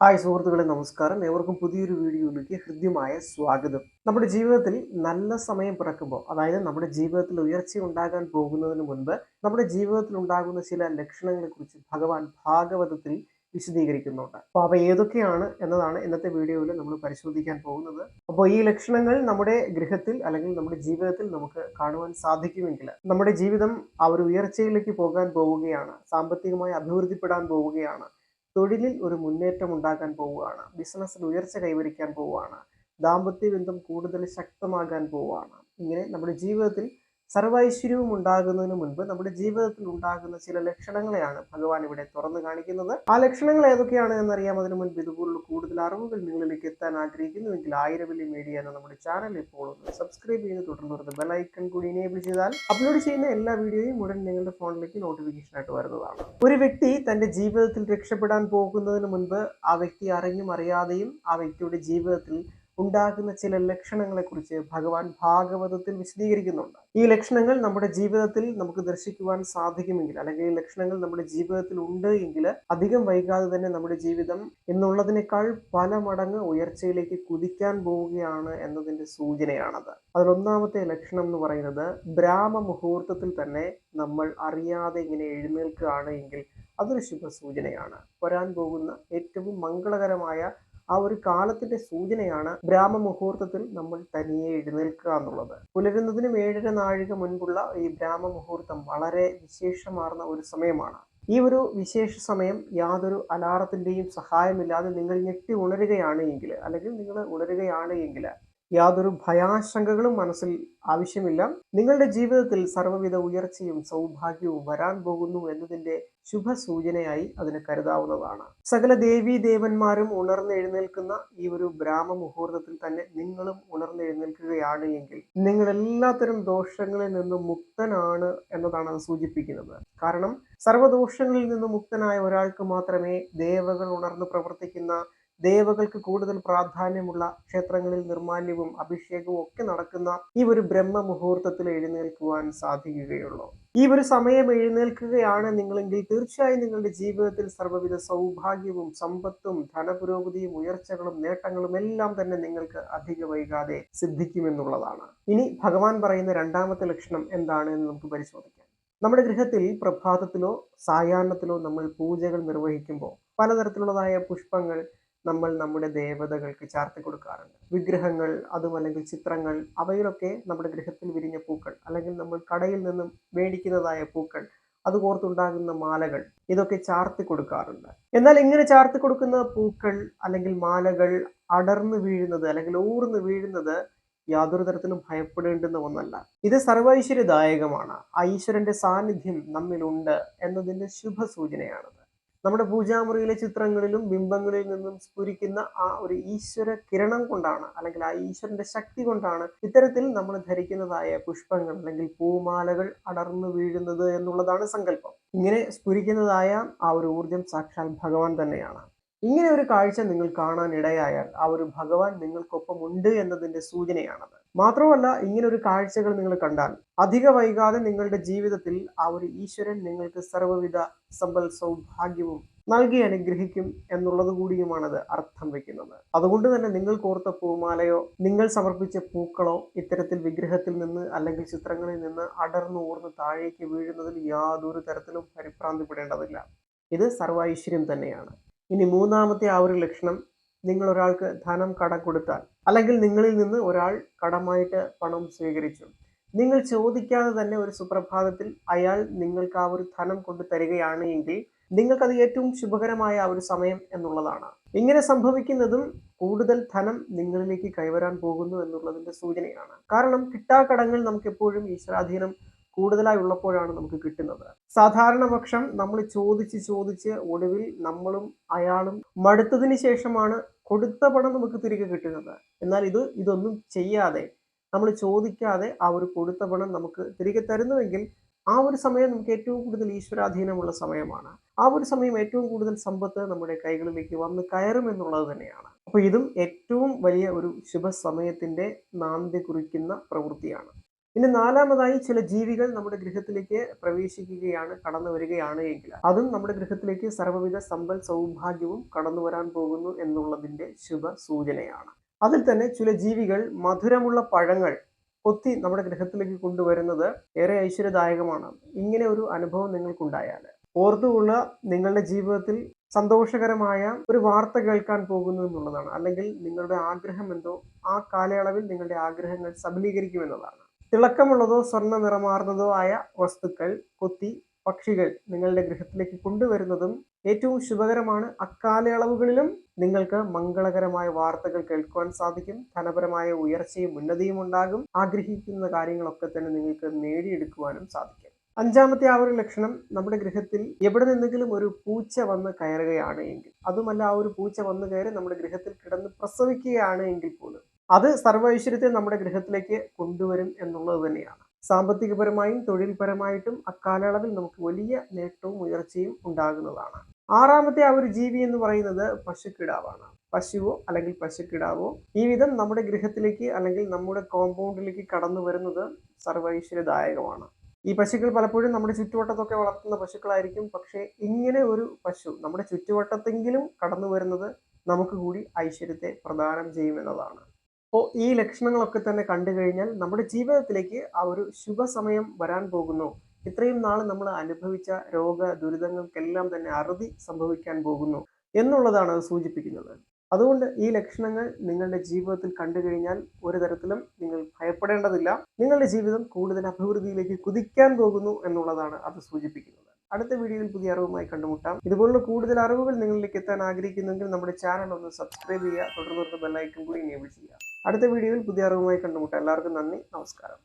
Hi സുഹൃത്തുക്കളെ നമസ്കാരം. ഏവർക്കും പുതിയൊരു വീഡിയോയിലേക്ക് ഹൃദ്യമായ സ്വാഗതം. നമ്മുടെ ജീവിതത്തിൽ നല്ല സമയം പിറക്കുമ്പോൾ അതായത് നമ്മുടെ ജീവിതത്തിൽ ഉയർച്ച ഉണ്ടാകാൻ പോകുന്നതിന് മുൻപ് നമ്മുടെ ജീവിതത്തിൽ ഉണ്ടാകുന്ന ചില ലക്ഷണങ്ങളെ കുറിച്ച് ഭഗവാൻ ഭാഗവതത്തിൽ വിശദീകരിക്കുന്നുണ്ട്. അപ്പോൾ അവ ഏതൊക്കെയാണ് എന്നതാണ് ഇന്നത്തെ വീഡിയോയിൽ നമ്മൾ പരിശോധിക്കാൻ പോകുന്നത്. അപ്പോൾ ഈ ലക്ഷണങ്ങൾ നമ്മുടെ ഗൃഹത്തിൽ അല്ലെങ്കിൽ നമ്മുടെ ജീവിതത്തിൽ നമുക്ക് കാണുവാൻ സാധിക്കുമെങ്കിൽ നമ്മുടെ ജീവിതം ആ ഒരു ഉയർച്ചയിലേക്ക് പോകാൻ പോവുകയാണ് സാമ്പത്തികമായി അഭിവൃദ്ധിപ്പെടാൻ പോവുകയാണ് തൊഴിലിൽ ഒരു മുന്നേറ്റം ഉണ്ടാക്കാൻ പോവുകയാണ്. ബിസിനസ്സിൽ ഉയർച്ച കൈവരിക്കാൻ പോവുകയാണ്. ദാമ്പത്യ ബന്ധം കൂടുതൽ ശക്തമാകാൻ പോവുകയാണ്. ഇങ്ങനെ നമ്മുടെ ജീവിതത്തിൽ സർവൈശ്വര്യവും ഉണ്ടാകുന്നതിന് മുൻപ് നമ്മുടെ ജീവിതത്തിൽ ഉണ്ടാകുന്ന ചില ലക്ഷണങ്ങളെയാണ് ഭഗവാൻ ഇവിടെ തുറന്നു കാണിക്കുന്നത്. ആ ലക്ഷണങ്ങൾ ഏതൊക്കെയാണ് എന്നറിയാം. അതിനു മുൻപ് ഇതുപോലുള്ള കൂടുതൽ അറിവുകൾ നിങ്ങളിലേക്ക് എത്താൻ ആഗ്രഹിക്കുന്നുവെങ്കിൽ ആയിരവല്ലി മീഡിയ എന്ന നമ്മുടെ ചാനൽ ഇപ്പോൾ ഒന്ന് സബ്സ്ക്രൈബ് ചെയ്ത് തുടർന്ന് ബെലൈക്കൺ കൂടി ഇനേബിൾ ചെയ്താൽ അപ്ലോഡ് ചെയ്യുന്ന എല്ലാ വീഡിയോയും ഉടൻ നിങ്ങളുടെ ഫോണിലേക്ക് നോട്ടിഫിക്കേഷൻ ആയിട്ട് വരുന്നതാണ്. ഒരു വ്യക്തി തന്റെ ജീവിതത്തിൽ രക്ഷപ്പെടാൻ പോകുന്നതിന് മുൻപ് ആ വ്യക്തി അറിഞ്ഞും അറിയാതെയും ആ വ്യക്തിയുടെ ജീവിതത്തിൽ ഉണ്ടാകുന്ന ചില ലക്ഷണങ്ങളെ കുറിച്ച് ഭഗവാൻ ഭാഗവതത്തിൽ വിശദീകരിക്കുന്നുണ്ട്. ഈ ലക്ഷണങ്ങൾ നമ്മുടെ ജീവിതത്തിൽ നമുക്ക് ദർശിക്കുവാൻ സാധിക്കുമെങ്കിൽ അല്ലെങ്കിൽ ഈ ലക്ഷണങ്ങൾ നമ്മുടെ ജീവിതത്തിൽ ഉണ്ട് എങ്കിൽ അധികം വൈകാതെ തന്നെ നമ്മുടെ ജീവിതം എന്നുള്ളതിനേക്കാൾ പല മടങ്ങ് ഉയർച്ചയിലേക്ക് കുതിക്കാൻ പോവുകയാണ് എന്നതിന്റെ സൂചനയാണത്. അതിലൊന്നാമത്തെ ലക്ഷണം എന്ന് പറയുന്നത് ബ്രാഹ്മ മുഹൂർത്തത്തിൽ തന്നെ നമ്മൾ അറിയാതെ ഇങ്ങനെ എഴുന്നേൽക്കുകയാണ് എങ്കിൽ അതൊരു ശുഭസൂചനയാണ്. വരാൻ പോകുന്ന ഏറ്റവും മംഗളകരമായ ആ ഒരു കാലത്തിന്റെ സൂചനയാണ് ബ്രാഹ്മ മുഹൂർത്തത്തിൽ നമ്മൾ തനിയെ എഴുന്നേൽക്കുക എന്നുള്ളത്. പുലരുന്നതിനും ഏഴര നാഴിക മുൻപുള്ള ഈ ബ്രാഹ്മ മുഹൂർത്തം വളരെ വിശേഷമാർന്ന ഒരു സമയമാണ്. ഈ ഒരു വിശേഷ സമയം യാതൊരു അലാറത്തിന്റെയും സഹായമില്ലാതെ നിങ്ങൾ ഞെട്ടി ഉണരുകയാണ് എങ്കിൽ അല്ലെങ്കിൽ നിങ്ങൾ ഉണരുകയാണ് എങ്കിൽ യാതൊരു ഭയാശങ്കകളും മനസ്സിൽ ആവശ്യമില്ല. നിങ്ങളുടെ ജീവിതത്തിൽ സർവവിധ ഉയർച്ചയും സൗഭാഗ്യവും വരാൻ പോകുന്നു എന്നതിന്റെ ശുഭസൂചനയായി അതിന് കരുതാവുന്നതാണ്. സകല ദേവീ ദേവന്മാരും ഉണർന്നെഴുന്നേൽക്കുന്ന ഈ ഒരു ബ്രാഹ്മ മുഹൂർത്തത്തിൽ തന്നെ നിങ്ങളും ഉണർന്നെഴുന്നേൽക്കുകയാണ് എങ്കിൽ നിങ്ങൾ എല്ലാത്തരം ദോഷങ്ങളിൽ നിന്നും മുക്തനാണ് എന്നതാണ് അത് സൂചിപ്പിക്കുന്നത്. കാരണം സർവദോഷങ്ങളിൽ നിന്നും മുക്തനായ ഒരാൾക്ക് മാത്രമേ ദേവകൾ ഉണർന്ന് പ്രവർത്തിക്കുന്ന ദേവകൾക്ക് കൂടുതൽ പ്രാധാന്യമുള്ള ക്ഷേത്രങ്ങളിൽ നിർമാല്യവും അഭിഷേകവും ഒക്കെ നടക്കുന്ന ഈ ഒരു ബ്രഹ്മ മുഹൂർത്തത്തിൽ എഴുന്നേൽക്കുവാൻ സാധിക്കുകയുള്ളൂ. ഈ ഒരു സമയം എഴുന്നേൽക്കുകയാണ് നിങ്ങളെങ്കിൽ തീർച്ചയായും നിങ്ങളുടെ ജീവിതത്തിൽ സർവവിധ സൗഭാഗ്യവും സമ്പത്തും ധനപുരോഗതിയും ഉയർച്ചകളും നേട്ടങ്ങളും എല്ലാം തന്നെ നിങ്ങൾക്ക് അധിക വൈകാതെ സിദ്ധിക്കുമെന്നുള്ളതാണ്. ഇനി ഭഗവാൻ പറയുന്ന രണ്ടാമത്തെ ലക്ഷണം എന്താണ് എന്ന് നമുക്ക് പരിശോധിക്കാം. നമ്മുടെ ഗൃഹത്തിൽ പ്രഭാതത്തിലോ സായാഹ്നത്തിലോ നമ്മൾ പൂജകൾ നിർവഹിക്കുമ്പോൾ പലതരത്തിലുള്ളതായ പുഷ്പങ്ങൾ നമ്മൾ നമ്മുടെ ദേവതകൾക്ക് ചാർത്തി കൊടുക്കാറുണ്ട്. വിഗ്രഹങ്ങൾ അതും അല്ലെങ്കിൽ ചിത്രങ്ങൾ അവയിലൊക്കെ നമ്മുടെ ഗൃഹത്തിൽ വിരിഞ്ഞ പൂക്കൾ അല്ലെങ്കിൽ നമ്മൾ കടയിൽ നിന്നും മേടിക്കുന്നതായ പൂക്കൾ അത് കോർത്തുണ്ടാകുന്ന മാലകൾ ഇതൊക്കെ ചാർത്തി കൊടുക്കാറുണ്ട്. എന്നാൽ ഇങ്ങനെ ചാർത്തി കൊടുക്കുന്ന പൂക്കൾ അല്ലെങ്കിൽ മാലകൾ അടർന്നു വീഴുന്നത് അല്ലെങ്കിൽ ഊർന്നു വീഴുന്നത് യാതൊരു തരത്തിലും ഭയപ്പെടേണ്ടുന്ന ഒന്നല്ല. ഇത് സർവൈശ്വര്യദായകമാണ് ആ ഈശ്വരന്റെ സാന്നിധ്യം നമ്മിലുണ്ട് എന്നതിന്റെ ശുഭസൂചനയാണത്. നമ്മുടെ പൂജാമുറിയിലെ ചിത്രങ്ങളിലും ബിംബങ്ങളിൽ നിന്നും സ്ഫുരിക്കുന്ന ആ ഒരു ഈശ്വര കിരണം കൊണ്ടാണ് അല്ലെങ്കിൽ ആ ഈശ്വരന്റെ ശക്തി കൊണ്ടാണ് ഇത്തരത്തിൽ നമ്മൾ ധരിക്കുന്നതായ പുഷ്പങ്ങൾ അല്ലെങ്കിൽ പൂമാലകൾ അടർന്നു വീഴുന്നത് എന്നുള്ളതാണ് സങ്കല്പം. ഇങ്ങനെ സ്ഫുരിക്കുന്നതായ ആ ഒരു ഊർജം സാക്ഷാൽ ഭഗവാൻ തന്നെയാണ്. ഇങ്ങനെ ഒരു കാഴ്ച നിങ്ങൾ കാണാൻ ഇടയായാൽ ആ ഒരു ഭഗവാൻ നിങ്ങൾക്കൊപ്പം ഉണ്ട് എന്നതിന്റെ സൂചനയാണത്. മാത്രമല്ല ഇങ്ങനെ ഒരു കാഴ്ചകൾ നിങ്ങൾ കണ്ടാൽ അധിക വൈകാതെ നിങ്ങളുടെ ജീവിതത്തിൽ ആ ഒരു ഈശ്വരൻ നിങ്ങൾക്ക് സർവവിധ സമ്പൽ സൗഭാഗ്യവും നൽകി അനുഗ്രഹിക്കും എന്നുള്ളത് കൂടിയുമാണത് അർത്ഥം വെക്കുന്നത്. അതുകൊണ്ട് തന്നെ നിങ്ങൾ കോർത്ത പൂമാലയോ നിങ്ങൾ സമർപ്പിച്ച പൂക്കളോ ഇത്തരത്തിൽ വിഗ്രഹത്തിൽ നിന്ന് അല്ലെങ്കിൽ ചിത്രങ്ങളിൽ നിന്ന് അടർന്നു ഊർന്ന് താഴേക്ക് വീഴുന്നതിൽ യാതൊരു തരത്തിലും പരിഭ്രാന്തിപ്പെടേണ്ടതില്ല. ഇത് സർവൈശ്വര്യം തന്നെയാണ്. ഇനി മൂന്നാമത്തെ ആ ഒരു ലക്ഷണം നിങ്ങൾ ഒരാൾക്ക് ധനം കട കൊടുത്താൽ അല്ലെങ്കിൽ നിങ്ങളിൽ നിന്ന് ഒരാൾ കടമായിട്ട് പണം സ്വീകരിച്ചു. നിങ്ങൾ ചോദിക്കാതെ തന്നെ ഒരു സുപ്രഭാതത്തിൽ അയാൾ നിങ്ങൾക്ക് ആ ഒരു ധനം കൊണ്ടു തരികയാണ് എങ്കിൽ നിങ്ങൾക്കത് ഏറ്റവും ശുഭകരമായ ആ ഒരു സമയം എന്നുള്ളതാണ്. ഇങ്ങനെ സംഭവിക്കുന്നതും കൂടുതൽ ധനം നിങ്ങളിലേക്ക് കൈവരാൻ പോകുന്നു എന്നുള്ളതിന്റെ സൂചനയാണ്. കാരണം കിട്ടാക്കടങ്ങൾ നമുക്ക് എപ്പോഴും ഈശ്വരാധീനം കൂടുതലായി ഉള്ളപ്പോഴാണ് നമുക്ക് കിട്ടുന്നത്. സാധാരണ പക്ഷം നമ്മൾ ചോദിച്ച് ചോദിച്ച് ഒടുവിൽ നമ്മളും അയാളും മടുത്തതിന് ശേഷമാണ് കൊടുത്ത പണം നമുക്ക് തിരികെ കിട്ടുന്നത്. എന്നാൽ ഇത് ഇതൊന്നും ചെയ്യാതെ നമ്മൾ ചോദിക്കാതെ ആ ഒരു കൊടുത്ത പണം നമുക്ക് തിരികെ തരുന്നുവെങ്കിൽ ആ ഒരു സമയം നമുക്ക് ഏറ്റവും കൂടുതൽ ഈശ്വരാധീനമുള്ള സമയമാണ്. ആ ഒരു സമയം ഏറ്റവും കൂടുതൽ സമ്പത്ത് നമ്മുടെ കൈകളിലേക്ക് വന്ന് കയറും എന്നുള്ളത് തന്നെയാണ്. അപ്പോൾ ഇതും ഏറ്റവും വലിയ ഒരു ശുഭ സമയത്തിന്റെ നാന്തി കുറിക്കുന്ന പ്രവൃത്തിയാണ്. ഇനി നാലാമതായി ചില ജീവികൾ നമ്മുടെ ഗൃഹത്തിലേക്ക് പ്രവേശിക്കുകയാണ് കടന്നു വരികയാണ് എങ്കിൽ. അതും നമ്മുടെ ഗൃഹത്തിലേക്ക് സർവവിധ സമ്പൽ സൗഭാഗ്യവും കടന്നു വരാൻ പോകുന്നു എന്നുള്ളതിന്റെ ശുഭ സൂചനയാണ് അതിൽ തന്നെ ചില ജീവികൾ മധുരമുള്ള പഴങ്ങൾ കൊത്തി നമ്മുടെ ഗൃഹത്തിലേക്ക് കൊണ്ടുവരുന്നത് ഏറെ ഐശ്വര്യദായകമാണ്. ഇങ്ങനെ ഒരു അനുഭവം നിങ്ങൾക്കുണ്ടായാൽ. ഓർത്തുകൊള്ള നിങ്ങളുടെ ജീവിതത്തിൽ സന്തോഷകരമായ ഒരു വാർത്ത കേൾക്കാൻ പോകുന്നു എന്നുള്ളതാണ്. അല്ലെങ്കിൽ നിങ്ങളുടെ ആഗ്രഹം എന്തോ ആ കാലയളവിൽ നിങ്ങളുടെ ആഗ്രഹങ്ങൾ സബലീകരിക്കുമെന്നതാണ് തിളക്കമുള്ളതോ സ്വർണ നിറമാർന്നതോ ആയ വസ്തുക്കൾ കൊത്തി പക്ഷികൾ നിങ്ങളുടെ ഗൃഹത്തിലേക്ക് കൊണ്ടുവരുന്നതും ഏറ്റവും ശുഭകരമാണ്. അക്കാലയളവുകളിലും നിങ്ങൾക്ക് മംഗളകരമായ വാർത്തകൾ കേൾക്കുവാൻ സാധിക്കും. ധനപരമായ ഉയർച്ചയും ഉന്നതിയും ഉണ്ടാകും. ആഗ്രഹിക്കുന്ന കാര്യങ്ങളൊക്കെ തന്നെ നിങ്ങൾക്ക് നേടിയെടുക്കുവാനും സാധിക്കും. അഞ്ചാമത്തെ ആ ഒരു ലക്ഷണം നമ്മുടെ ഗൃഹത്തിൽ എവിടെ നിന്നെങ്കിലും ഒരു പൂച്ച വന്ന് കയറുകയാണ് എങ്കിൽ അതുമല്ല ആ ഒരു പൂച്ച വന്ന് കയറി നമ്മുടെ ഗൃഹത്തിൽ കിടന്ന് പ്രസവിക്കുകയാണ് എങ്കിൽ പോലും അത് സർവൈശ്വര്യത്തെ നമ്മുടെ ഗൃഹത്തിലേക്ക് കൊണ്ടുവരും എന്നുള്ളത് തന്നെയാണ്. സാമ്പത്തികപരമായും തൊഴിൽപരമായിട്ടും അക്കാലയളവിൽ നമുക്ക് വലിയ നേട്ടവും ഉയർച്ചയും ഉണ്ടാകുന്നതാണ്. ആറാമത്തെ ആ ഒരു ജീവി എന്ന് പറയുന്നത് പശുക്കിടാവാണ്. പശുവോ അല്ലെങ്കിൽ പശുക്കിടാവോ ഈ വിധം നമ്മുടെ ഗൃഹത്തിലേക്ക് അല്ലെങ്കിൽ നമ്മുടെ കോമ്പൗണ്ടിലേക്ക് കടന്നു വരുന്നത് സർവൈശ്വര്യദായകമാണ്. ഈ പശുക്കൾ പലപ്പോഴും നമ്മുടെ ചുറ്റുവട്ടത്തൊക്കെ വളർത്തുന്ന പശുക്കളായിരിക്കും. പക്ഷേ ഇങ്ങനെ ഒരു പശു നമ്മുടെ ചുറ്റുവട്ടത്തെങ്കിലും കടന്നു വരുന്നത് നമുക്ക് കൂടി ഐശ്വര്യത്തെ പ്രദാനം ചെയ്യുമെന്നതാണ് അപ്പോൾ ഈ ലക്ഷണങ്ങളൊക്കെ തന്നെ കണ്ടു കഴിഞ്ഞാൽ നമ്മുടെ ജീവിതത്തിലേക്ക് ആ ഒരു ശുഭസമയം വരാൻ പോകുന്നു. ഇത്രയും നാൾ നമ്മൾ അനുഭവിച്ച രോഗ ദുരിതങ്ങൾക്കെല്ലാം തന്നെ അറുതി സംഭവിക്കാൻ പോകുന്നു എന്നുള്ളതാണ് അത് സൂചിപ്പിക്കുന്നത്. അതുകൊണ്ട് ഈ ലക്ഷണങ്ങൾ നിങ്ങളുടെ ജീവിതത്തിൽ കണ്ടു കഴിഞ്ഞാൽ ഒരു തരത്തിലും നിങ്ങൾ ഭയപ്പെടേണ്ടതില്ല. നിങ്ങളുടെ ജീവിതം കൂടുതൽ അഭിവൃദ്ധിയിലേക്ക് കുതിക്കാൻ പോകുന്നു എന്നുള്ളതാണ് അത് സൂചിപ്പിക്കുന്നത്. അടുത്ത വീഡിയോയിൽ പുതിയ അറിവുമായി കണ്ടുമുട്ടാം. ഇതുപോലുള്ള കൂടുതൽ അറിവുകൾ നിങ്ങളിലേക്ക് എത്താൻ ആഗ്രഹിക്കുന്നെങ്കിൽ നമ്മുടെ ചാനൽ ഒന്ന് സബ്സ്ക്രൈബ് ചെയ്യുക. തുടർന്ന് ബെല്ലൈക്കൺ കൂടി എനേബിൾ ചെയ്യുക. അടുത്ത വീഡിയോയിൽ പുതിയ അറിവുമായി കണ്ടുമുട്ടാം. എല്ലാവർക്കും നന്ദി. നമസ്കാരം.